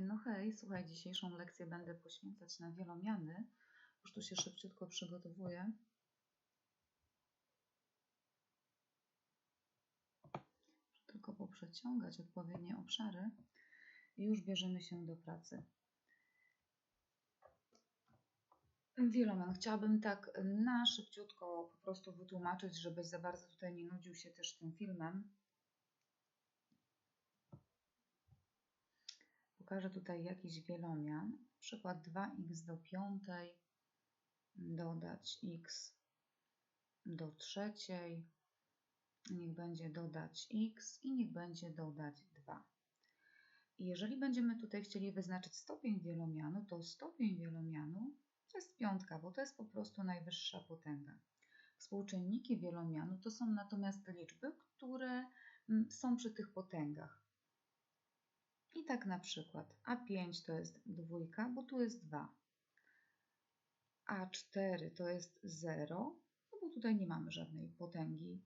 No hej, słuchaj, dzisiejszą lekcję będę poświęcać na wielomiany. Już tu się szybciutko przygotowuję. Tylko poprzeciągać odpowiednie obszary i już bierzemy się do pracy. Wielomian. Chciałabym tak na szybciutko po prostu wytłumaczyć, żebyś za bardzo tutaj nie nudził się też tym filmem. Pokażę tutaj jakiś wielomian. Przykład 2x do piątej dodać x do trzeciej. Niech będzie dodać x i niech będzie dodać 2. I jeżeli będziemy tutaj chcieli wyznaczyć stopień wielomianu, to stopień wielomianu to jest piątka, bo to jest po prostu najwyższa potęga. Współczynniki wielomianu to są natomiast liczby, które mm, są przy tych potęgach. I tak na przykład A5 to jest dwójka, bo tu jest 2. A4 to jest 0, no bo tutaj nie mamy żadnej potęgi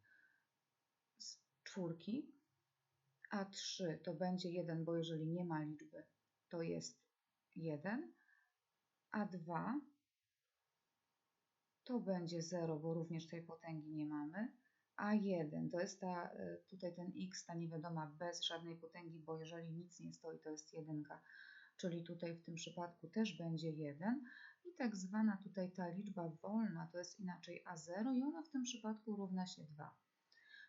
z czwórki. A3 to będzie 1, bo jeżeli nie ma liczby, to jest 1. A2 to będzie 0, bo również tej potęgi nie mamy. A1 to jest ta, tutaj ten x, ta niewiadoma bez żadnej potęgi, bo jeżeli nic nie stoi, to jest 1, czyli tutaj w tym przypadku też będzie 1. I tak zwana tutaj ta liczba wolna to jest inaczej A0 i ona w tym przypadku równa się 2.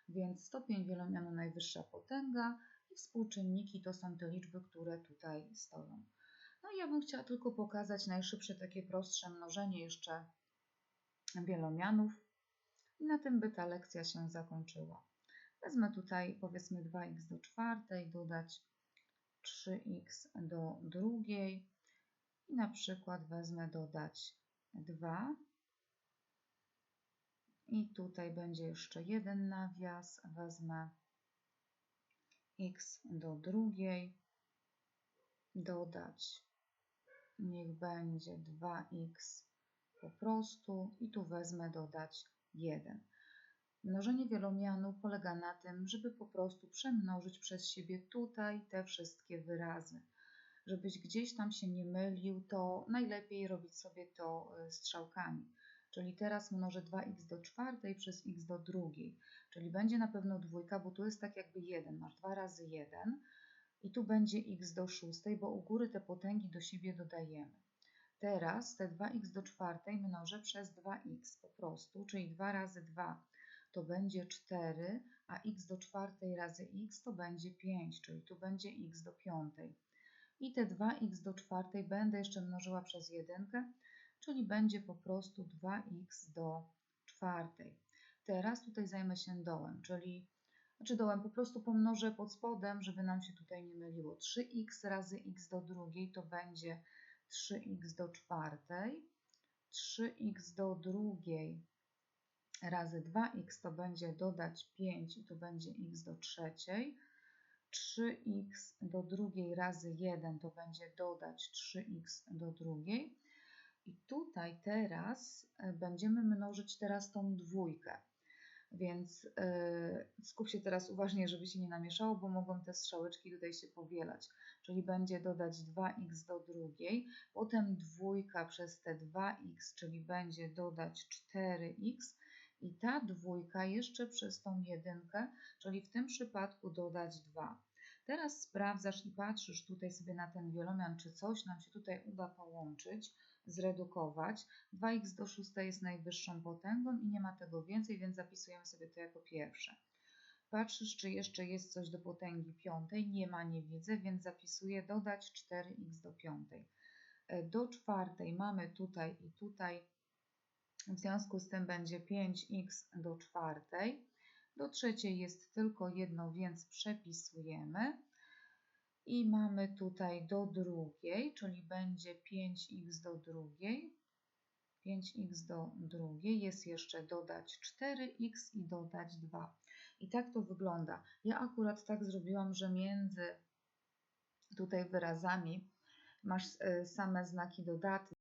Więc stopień wielomianu najwyższa potęga i współczynniki to są te liczby, które tutaj stoją. No i ja bym chciała tylko pokazać najszybsze, takie prostsze mnożenie jeszcze wielomianów. I na tym by ta lekcja się zakończyła. Wezmę tutaj powiedzmy 2x do czwartej, dodać 3x do drugiej i na przykład wezmę dodać 2 i tutaj będzie jeszcze jeden nawias, wezmę x do drugiej, dodać, niech będzie 2x po prostu. I tu wezmę dodać 1. Mnożenie wielomianu polega na tym, żeby po prostu przemnożyć przez siebie tutaj te wszystkie wyrazy. Żebyś gdzieś tam się nie mylił, to najlepiej robić sobie to y, strzałkami. Czyli teraz mnożę 2x do czwartej przez x do drugiej. Czyli będzie na pewno dwójka, bo tu jest tak jakby 1. Masz 2 razy 1 i tu będzie x do szóstej, bo u góry te potęgi do siebie dodajemy. Teraz te 2x do czwartej mnożę przez 2x po prostu, czyli 2 razy 2 to będzie 4, a x do czwartej razy x to będzie 5, czyli tu będzie x do piątej. I te 2x do czwartej będę jeszcze mnożyła przez 1, czyli będzie po prostu 2x do czwartej. Teraz tutaj zajmę się dołem, czyli znaczy dołem po prostu pomnożę pod spodem, żeby nam się tutaj nie myliło. 3x razy x do drugiej to będzie 3x do czwartej, 3x do drugiej razy 2x to będzie dodać 5 i tu będzie x do trzeciej, 3x do drugiej razy 1 to będzie dodać 3x do drugiej. I tutaj teraz e, będziemy mnożyć teraz tą dwójkę. Więc yy, skup się teraz uważnie, żeby się nie namieszało, bo mogą te strzałeczki tutaj się powielać. Czyli będzie dodać 2x do drugiej, potem dwójka przez te 2x, czyli będzie dodać 4x i ta dwójka jeszcze przez tą jedynkę, czyli w tym przypadku dodać 2. Teraz sprawdzasz i patrzysz tutaj sobie na ten wielomian, czy coś nam się tutaj uda połączyć, zredukować. 2x do 6 jest najwyższą potęgą i nie ma tego więcej, więc zapisujemy sobie to jako pierwsze. Patrzysz, czy jeszcze jest coś do potęgi piątej. Nie ma, nie widzę, więc zapisuję dodać 4x do piątej. Do czwartej mamy tutaj i tutaj, w związku z tym będzie 5x do czwartej. Do trzeciej jest tylko jedno, więc przepisujemy. I mamy tutaj do drugiej, czyli będzie 5x do drugiej. 5x do drugiej. Jest jeszcze dodać 4x i dodać 2. I tak to wygląda. Ja akurat tak zrobiłam, że między tutaj wyrazami masz e, same znaki dodatnie.